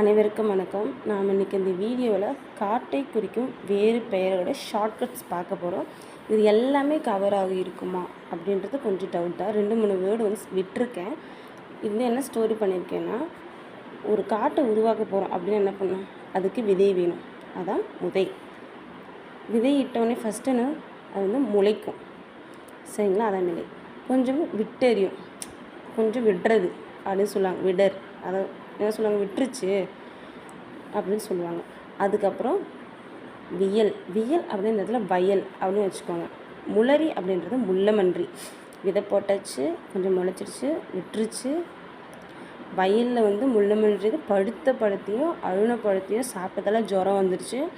அனைவருக்கும் வணக்கம். நாம் இன்றைக்கி இந்த வீடியோவில் காட்டை குறிக்கும் வேறு பெயரோட ஷார்ட்கட்ஸ் பார்க்க போகிறோம் இது எல்லாமே கவர் ஆகி இருக்குமா அப்படின்றது கொஞ்சம் டவுட்டாக ரெண்டு மூணு வேர்டு வந்து விட்டுருக்கேன். இது என்ன ஸ்டோரி பண்ணியிருக்கேன்னா ஒரு காட்டை உருவாக்க போகிறோம் அப்படின்னு என்ன பண்ணோம்? அதுக்கு விதை வேணும். அதான் முதை விதை இட்டோடனே ஃபஸ்ட்டுன்னு அது வந்து முளைக்கும். சரிங்களா? அதான் நிலை கொஞ்சம் விட்டெறியும். கொஞ்சம் விடுறது. அப்படின்னு சொல்லுவாங்க விடர். அதை என்ன சொல்லுவாங்க விட்டுருச்சு அப்படின்னு சொல்லுவாங்க. அதுக்கப்புறம் வியல். வியல் அப்படின்ற இடத்துல வயல் அப்படின்னு வச்சுக்கோங்க. முளரி அப்படின்றது முள்ளமன்றி. விதை போட்டாச்சு கொஞ்சம் முளைச்சிருச்சு விட்டுருச்சு. வயலில் வந்து முள்ளமன்றது படுத்த பழத்தையும் அழுன பழத்தையும் சாப்பிட்டதால ஜுரம் வந்துருச்சு.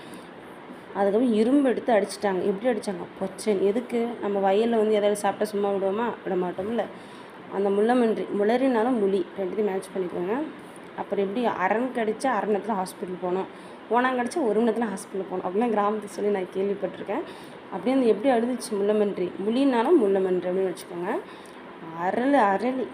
அதுக்கப்புறம் இரும்பு எடுத்து அடிச்சிட்டாங்க. எப்படி அடித்தாங்க பொச்சன். எதுக்கு? நம்ம வயலில் வந்து எதாவது சாப்பிட்டா சும்மா விடுவோமா? விட மாட்டோம்ல. அந்த முள்ளமன்றி முளரினாலும் முளி ரெண்டுத்தையும் மேட்ச் பண்ணிக்கோங்க. அப்புறம் எப்படி அரண் கடிச்சா அரை நேரத்தில் ஹாஸ்பிட்டல் போகணும். ஓனாங்க கடிச்சா ஒரு மணி நேரத்தில் ஹாஸ்பிட்டல் போகணும். அப்படிலாம் கிராமத்தை சொல்லி நான் கேள்விப்பட்டிருக்கேன். அப்படியே அந்த எப்படி அழுதுச்சு முள்ளமன்றி? முளினாலும் முள்ளமன்றி அப்படின்னு வச்சுக்கோங்க. அரளி அரளி.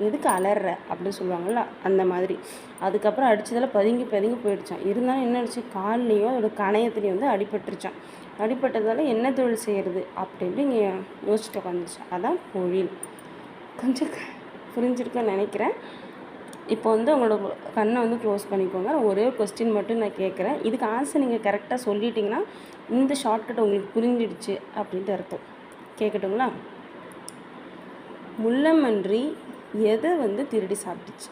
எதுக்கு அலற அப்படின்னு சொல்லுவாங்கள்ல அந்த மாதிரி. அதுக்கப்புறம் அடித்ததில் பதுங்கி பதுங்கி போயிடுச்சான் இருந்தாலும் என்ன ஆச்சு கால்லையும் அதோட கணையத்துலேயும் வந்து அடிபட்டுருச்சான் அடிபட்டதால் என்ன தொழில் செய்கிறது அப்படின்ட்டு இங்கே யோசிச்சுட்டு உட்காந்துச்சு அதான் தொழில் கொஞ்சம் புரிஞ்சிருக்குன்னு நினைக்கிறேன். இப்போ வந்து உங்களோட கண்ணை வந்து க்ளோஸ் பண்ணிக்கோங்க. ஒரே ஒரு கொஸ்டின் மட்டும் நான் கேட்குறேன். இதுக்கு ஆன்சர் நீங்கள் கரெக்டாக சொல்லிட்டீங்கன்னா இந்த ஷார்ட்கட் உங்களுக்கு புரிஞ்சிடுச்சு அப்படின்ட்டு அர்த்தம். கேட்கட்டுங்களா முள்ளமன்றி எதை வந்து திருடி சாப்பிட்டுச்சு?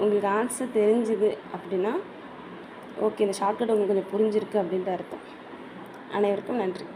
உங்களுக்கு ஆன்சர் தெரிஞ்சுது அப்படின்னா ஓகே இந்த ஷார்ட்கட் உங்களுக்கு கொஞ்சம் புரிஞ்சிருக்கு அப்படின்ட்டு அர்த்தம். அனைவருக்கும் நன்றி.